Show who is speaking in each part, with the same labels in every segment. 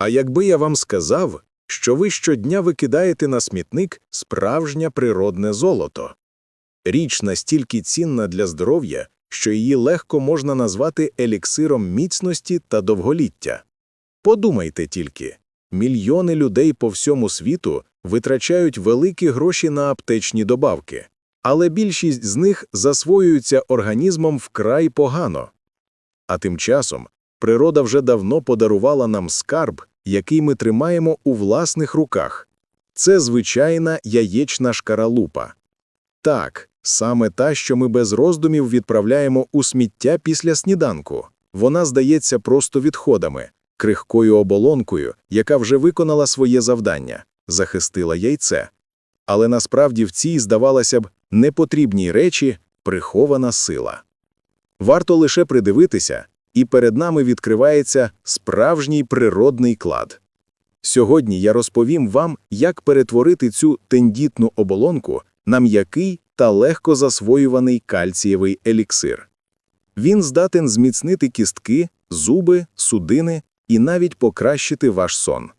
Speaker 1: А якби я вам сказав, що ви щодня викидаєте на смітник справжнє природне золото. Річ настільки цінна для здоров'я, що її легко можна назвати еліксиром міцності та довголіття. Подумайте тільки, мільйони людей по всьому світу витрачають великі гроші на аптечні добавки, але більшість з них засвоюються організмом вкрай погано. А тим часом природа вже давно подарувала нам скарб, який ми тримаємо у власних руках. Це звичайна яєчна шкаралупа. Так, саме та, що ми без роздумів відправляємо у сміття після сніданку. Вона здається просто відходами, крихкою оболонкою, яка вже виконала своє завдання, захистила яйце. Але насправді в цій, здавалося б, непотрібній речі прихована сила. Варто лише придивитися, і перед нами відкривається справжній природний клад. Сьогодні я розповім вам, як перетворити цю тендітну оболонку на м'який та легко засвоюваний кальцієвий еліксир. Він здатен зміцнити кістки, зуби, судини і навіть покращити ваш сон.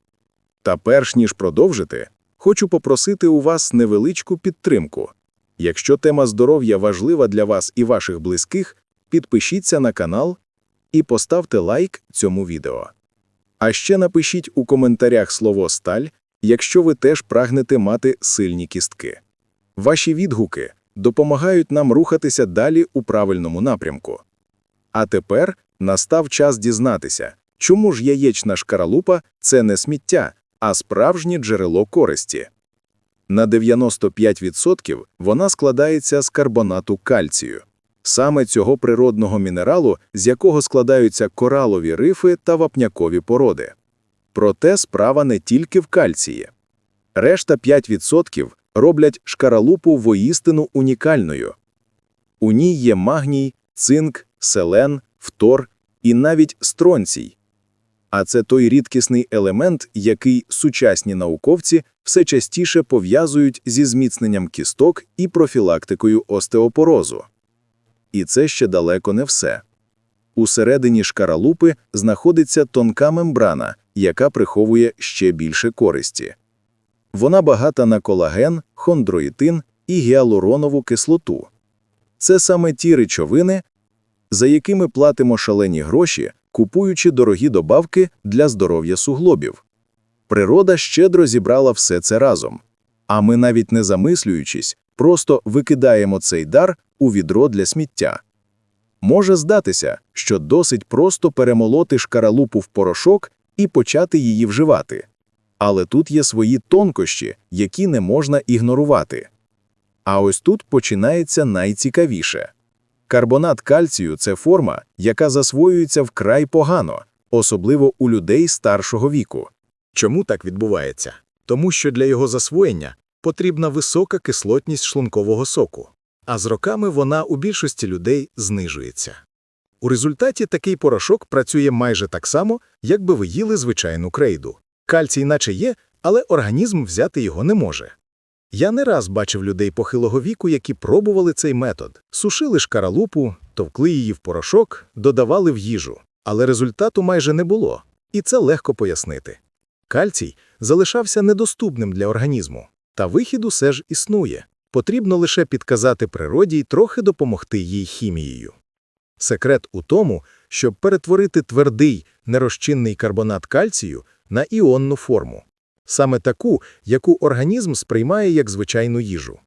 Speaker 1: Та перш ніж продовжити, хочу попросити у вас невеличку підтримку. Якщо тема здоров'я важлива для вас і ваших близьких, підпишіться на канал і поставте лайк цьому відео. А ще напишіть у коментарях слово «сталь», якщо ви теж прагнете мати сильні кістки. Ваші відгуки допомагають нам рухатися далі у правильному напрямку. А тепер настав час дізнатися, чому ж яєчна шкаралупа – це не сміття, а справжнє джерело користі. На 95% вона складається з карбонату кальцію. Саме цього природного мінералу, з якого складаються коралові рифи та вапнякові породи. Проте справа не тільки в кальції. Решта 5% роблять шкаралупу воїстину унікальною. У ній є магній, цинк, селен, фтор і навіть стронцій. А це той рідкісний елемент, який сучасні науковці все частіше пов'язують зі зміцненням кісток і профілактикою остеопорозу. І це ще далеко не все. Усередині шкаралупи знаходиться тонка мембрана, яка приховує ще більше користі. Вона багата на колаген, хондроїтин і гіалуронову кислоту. Це саме ті речовини, за якими платимо шалені гроші, купуючи дорогі добавки для здоров'я суглобів. Природа щедро зібрала все це разом. А ми, навіть не замислюючись, просто викидаємо цей дар у відро для сміття. Може здатися, що досить просто перемолоти шкаралупу в порошок і почати її вживати. Але тут є свої тонкощі, які не можна ігнорувати. А ось тут починається найцікавіше. Карбонат кальцію це форма, яка засвоюється вкрай погано, особливо у людей старшого віку. Чому так відбувається? Тому що для його засвоєння потрібна висока кислотність шлункового соку, а з роками вона у більшості людей знижується. У результаті такий порошок працює майже так само, як би ви їли звичайну крейду. Кальцій наче є, але організм взяти його не може. Я не раз бачив людей похилого віку, які пробували цей метод, сушили шкаралупу, товкли її в порошок, додавали в їжу, але результату майже не було, і це легко пояснити. Кальцій залишався недоступним для організму, та вихід усе ж існує. Потрібно лише підказати природі й трохи допомогти їй хімією. Секрет у тому, щоб перетворити твердий, нерозчинний карбонат кальцію на іонну форму, саме таку, яку організм сприймає як звичайну їжу.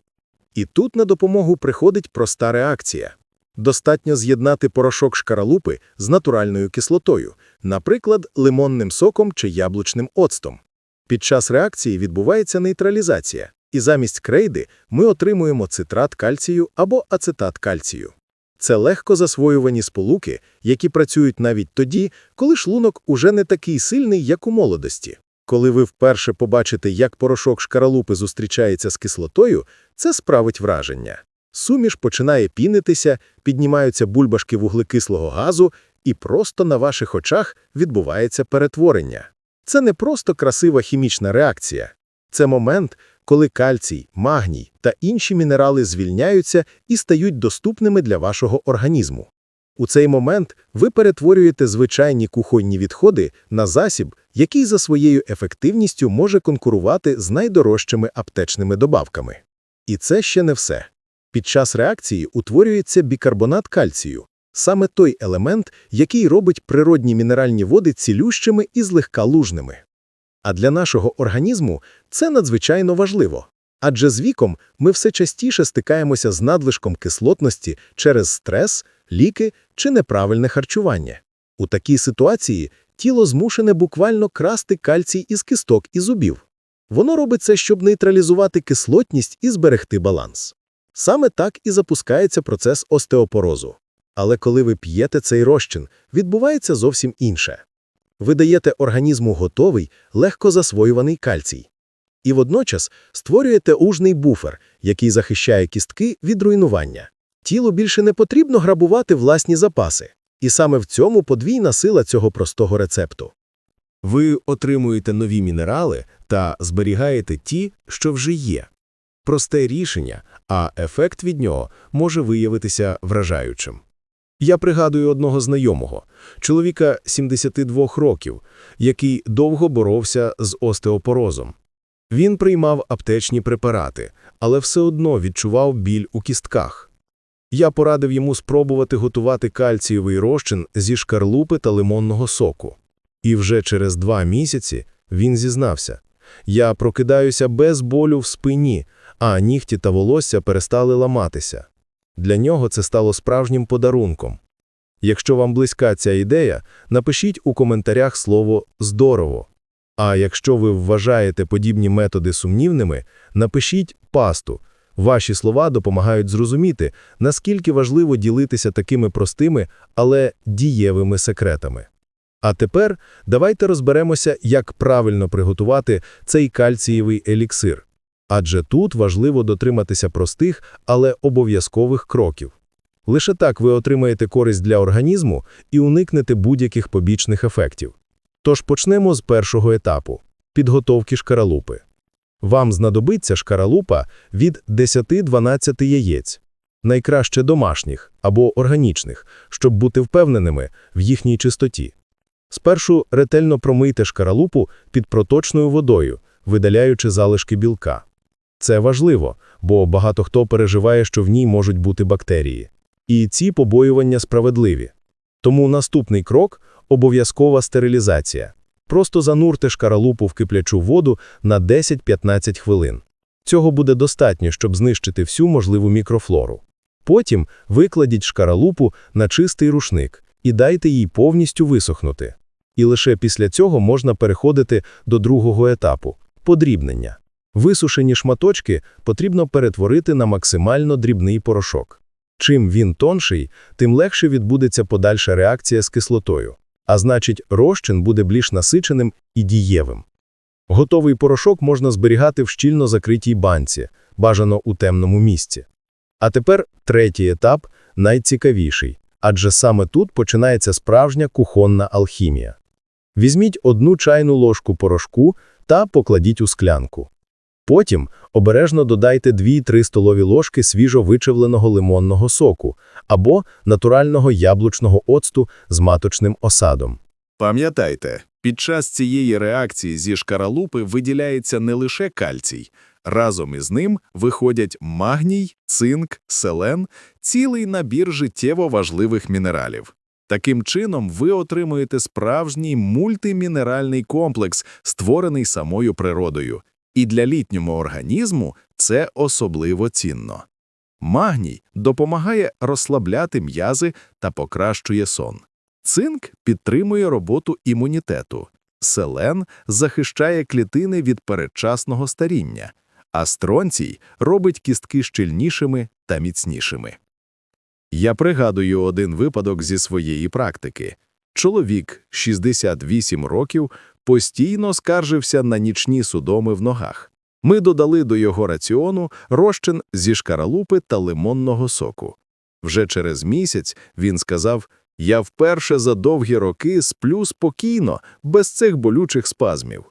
Speaker 1: І тут на допомогу приходить проста реакція. Достатньо з'єднати порошок шкаралупи з натуральною кислотою, наприклад, лимонним соком чи яблучним оцтом. Під час реакції відбувається нейтралізація, і замість крейди ми отримуємо цитрат кальцію або ацетат кальцію. Це легко засвоювані сполуки, які працюють навіть тоді, коли шлунок уже не такий сильний, як у молодості. Коли ви вперше побачите, як порошок шкаралупи зустрічається з кислотою, це справить враження. Суміш починає пінитися, піднімаються бульбашки вуглекислого газу, і просто на ваших очах відбувається перетворення. Це не просто красива хімічна реакція. Це момент, коли кальцій, магній та інші мінерали звільняються і стають доступними для вашого організму. У цей момент ви перетворюєте звичайні кухонні відходи на засіб, який за своєю ефективністю може конкурувати з найдорожчими аптечними добавками. І це ще не все. Під час реакції утворюється бікарбонат кальцію, саме той елемент, який робить природні мінеральні води цілющими і злегка лужними. А для нашого організму це надзвичайно важливо. Адже з віком ми все частіше стикаємося з надлишком кислотності через стрес, ліки чи неправильне харчування. У такій ситуації тіло змушене буквально красти кальцій із кісток і зубів. Воно робить це, щоб нейтралізувати кислотність і зберегти баланс. Саме так і запускається процес остеопорозу. Але коли ви п'єте цей розчин, відбувається зовсім інше. Ви даєте організму готовий, легко засвоюваний кальцій. І водночас створюєте ужний буфер, який захищає кістки від руйнування. Тілу більше не потрібно грабувати власні запаси. І саме в цьому подвійна сила цього простого рецепту.
Speaker 2: Ви отримуєте нові мінерали та зберігаєте ті, що вже є. Просте рішення, а ефект від нього може виявитися вражаючим. Я пригадую одного знайомого, чоловіка 72 років, який довго боровся з остеопорозом. Він приймав аптечні препарати, але все одно відчував біль у кістках. Я порадив йому спробувати готувати кальцієвий розчин зі шкарлупи та лимонного соку. І вже через два місяці він зізнався. Я прокидаюся без болю в спині, а нігті та волосся перестали ламатися. Для нього це стало справжнім подарунком. Якщо вам близька ця ідея, напишіть у коментарях слово «здорово». А якщо ви вважаєте подібні методи сумнівними, напишіть «пасту». Ваші слова допомагають зрозуміти, наскільки важливо ділитися такими простими, але дієвими секретами. А тепер давайте розберемося, як правильно приготувати цей кальцієвий еліксир. Адже тут важливо дотриматися простих, але обов'язкових кроків. Лише так ви отримаєте користь для організму і уникнете будь-яких побічних ефектів. Тож почнемо з першого етапу – підготовки шкаралупи. Вам знадобиться шкаралупа від 10-12 яєць, найкраще домашніх або органічних, щоб бути впевненими в їхній чистоті. Спершу ретельно промийте шкаралупу під проточною водою, видаляючи залишки білка. Це важливо, бо багато хто переживає, що в ній можуть бути бактерії. І ці побоювання справедливі. Тому наступний крок – обов'язкова стерилізація. Просто занурте шкаралупу в киплячу воду на 10-15 хвилин. Цього буде достатньо, щоб знищити всю можливу мікрофлору. Потім викладіть шкаралупу на чистий рушник і дайте їй повністю висохнути. І лише після цього можна переходити до другого етапу – подрібнення. Висушені шматочки потрібно перетворити на максимально дрібний порошок. Чим він тонший, тим легше відбудеться подальша реакція з кислотою, а значить, розчин буде більш насиченим і дієвим. Готовий порошок можна зберігати в щільно закритій банці, бажано у темному місці. А тепер третій етап найцікавіший, адже саме тут починається справжня кухонна алхімія. Візьміть одну чайну ложку порошку та покладіть у склянку. Потім обережно додайте 2-3 столові ложки свіжо вичавленого лимонного соку або натурального яблучного оцту з маточним осадом.
Speaker 3: Пам'ятайте, під час цієї реакції зі шкаралупи виділяється не лише кальцій. Разом із ним виходять магній, цинк, селен, цілий набір життєво важливих мінералів. Таким чином, ви отримуєте справжній мультимінеральний комплекс, створений самою природою. І для літнього організму це особливо цінно. Магній допомагає розслабляти м'язи та покращує сон. Цинк підтримує роботу імунітету. Селен захищає клітини від передчасного старіння, а стронцій робить кістки щільнішими та міцнішими. Я пригадую один випадок зі своєї практики. Чоловік, 68 років, постійно скаржився на нічні судоми в ногах. Ми додали до його раціону розчин зі шкаралупи та лимонного соку. Вже через місяць він сказав, я вперше за довгі роки сплю спокійно, без цих болючих спазмів.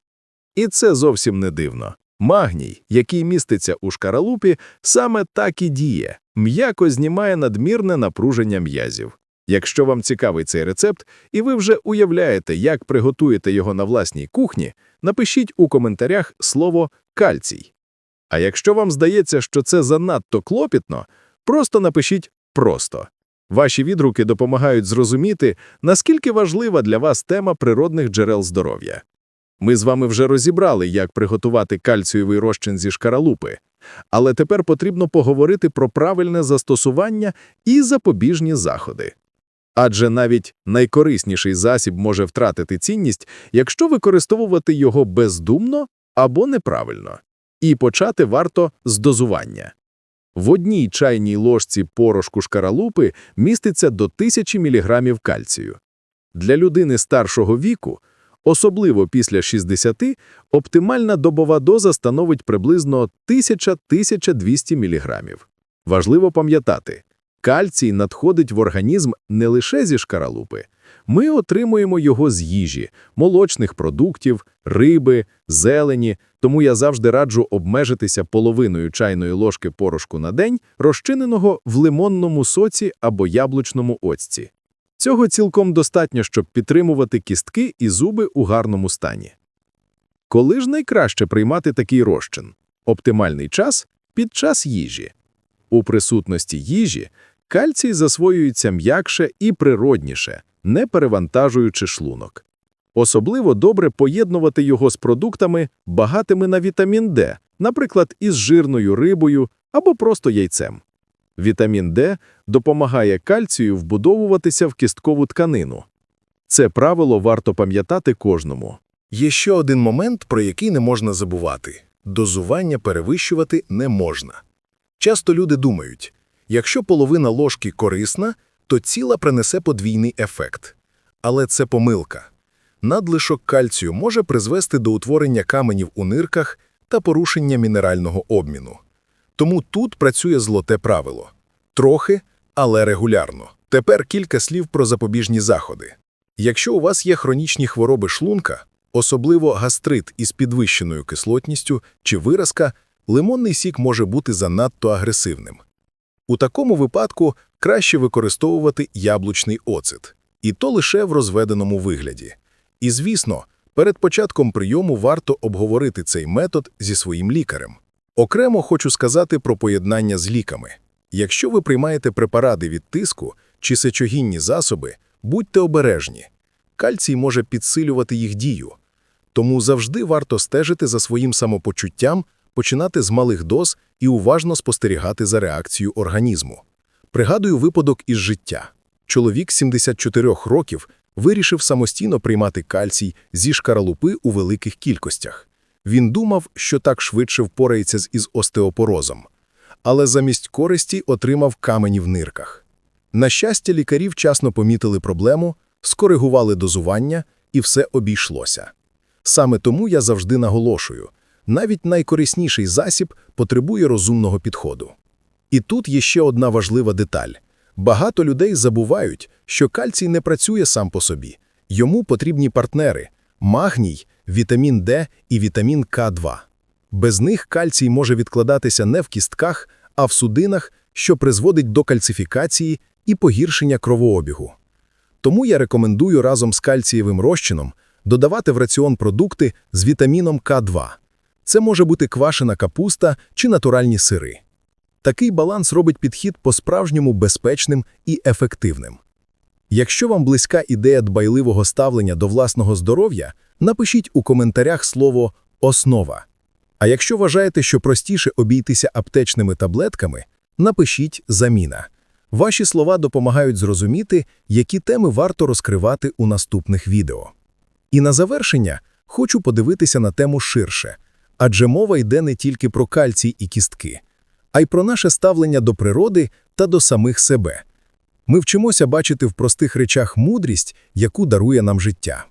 Speaker 3: І це зовсім не дивно. Магній, який міститься у шкаралупі, саме так і діє, м'яко знімає надмірне напруження м'язів. Якщо вам цікавий цей рецепт, і ви вже уявляєте, як приготуєте його на власній кухні, напишіть у коментарях слово «кальцій». А якщо вам здається, що це занадто клопітно, просто напишіть «просто». Ваші відгуки допомагають зрозуміти, наскільки важлива для вас тема природних джерел здоров'я. Ми з вами вже розібрали, як приготувати кальцієвий розчин зі шкаралупи, але тепер потрібно поговорити про правильне застосування і запобіжні заходи. Адже навіть найкорисніший засіб може втратити цінність, якщо використовувати його бездумно або неправильно. І почати варто з дозування. В одній чайній ложці порошку шкаралупи міститься до 1000 мг кальцію. Для людини старшого віку, особливо після 60, оптимальна добова доза становить приблизно 1000-1200 мг. Важливо пам'ятати, кальцій надходить в організм не лише зі шкаралупи. Ми отримуємо його з їжі, молочних продуктів, риби, зелені, тому я завжди раджу обмежитися половиною чайної ложки порошку на день, розчиненого в лимонному соці або яблучному оцті. Цього цілком достатньо, щоб підтримувати кістки і зуби у гарному стані. Коли ж найкраще приймати такий розчин? Оптимальний час – під час їжі. У присутності їжі кальцій засвоюється м'якше і природніше, не перевантажуючи шлунок. Особливо добре поєднувати його з продуктами, багатими на вітамін Д, наприклад, із жирною рибою або просто яйцем. Вітамін Д допомагає кальцію вбудовуватися в кісткову тканину. Це правило варто пам'ятати кожному.
Speaker 1: Є ще один момент, про який не можна забувати – дозування перевищувати не можна. Часто люди думають, якщо половина ложки корисна, то ціла принесе подвійний ефект. Але це помилка. Надлишок кальцію може призвести до утворення каменів у нирках та порушення мінерального обміну. Тому тут працює золоте правило. Трохи, але регулярно. Тепер кілька слів про запобіжні заходи. Якщо у вас є хронічні хвороби шлунка, особливо гастрит із підвищеною кислотністю чи виразка, лимонний сік може бути занадто агресивним. У такому випадку краще використовувати яблучний оцет, і то лише в розведеному вигляді. І, звісно, перед початком прийому варто обговорити цей метод зі своїм лікарем. Окремо хочу сказати про поєднання з ліками. Якщо ви приймаєте препарати від тиску чи сечогінні засоби, будьте обережні. Кальцій може підсилювати їх дію. Тому завжди варто стежити за своїм самопочуттям, починати з малих доз і уважно спостерігати за реакцією організму. Пригадую випадок із життя. Чоловік 74 років вирішив самостійно приймати кальцій зі шкаралупи у великих кількостях. Він думав, що так швидше впорається із остеопорозом. Але замість користі отримав камені в нирках. На щастя, лікарі вчасно помітили проблему, скоригували дозування, і все обійшлося. Саме тому я завжди наголошую, навіть найкорисніший засіб потребує розумного підходу. І тут є ще одна важлива деталь. Багато людей забувають, що кальцій не працює сам по собі. Йому потрібні партнери – магній, вітамін Д і вітамін К2. Без них кальцій може відкладатися не в кістках, а в судинах, що призводить до кальцифікації і погіршення кровообігу. Тому я рекомендую разом з кальцієвим розчином додавати в раціон продукти з вітаміном К2. Це може бути квашена капуста чи натуральні сири. Такий баланс робить підхід по-справжньому безпечним і ефективним. Якщо вам близька ідея дбайливого ставлення до власного здоров'я, напишіть у коментарях слово «основа». А якщо вважаєте, що простіше обійтися аптечними таблетками, напишіть «заміна». Ваші слова допомагають зрозуміти, які теми варто розкривати у наступних відео. І на завершення хочу подивитися на тему ширше, адже мова йде не тільки про кальцій і кістки, а й про наше ставлення до природи та до самих себе. Ми вчимося бачити в простих речах мудрість, яку дарує нам життя.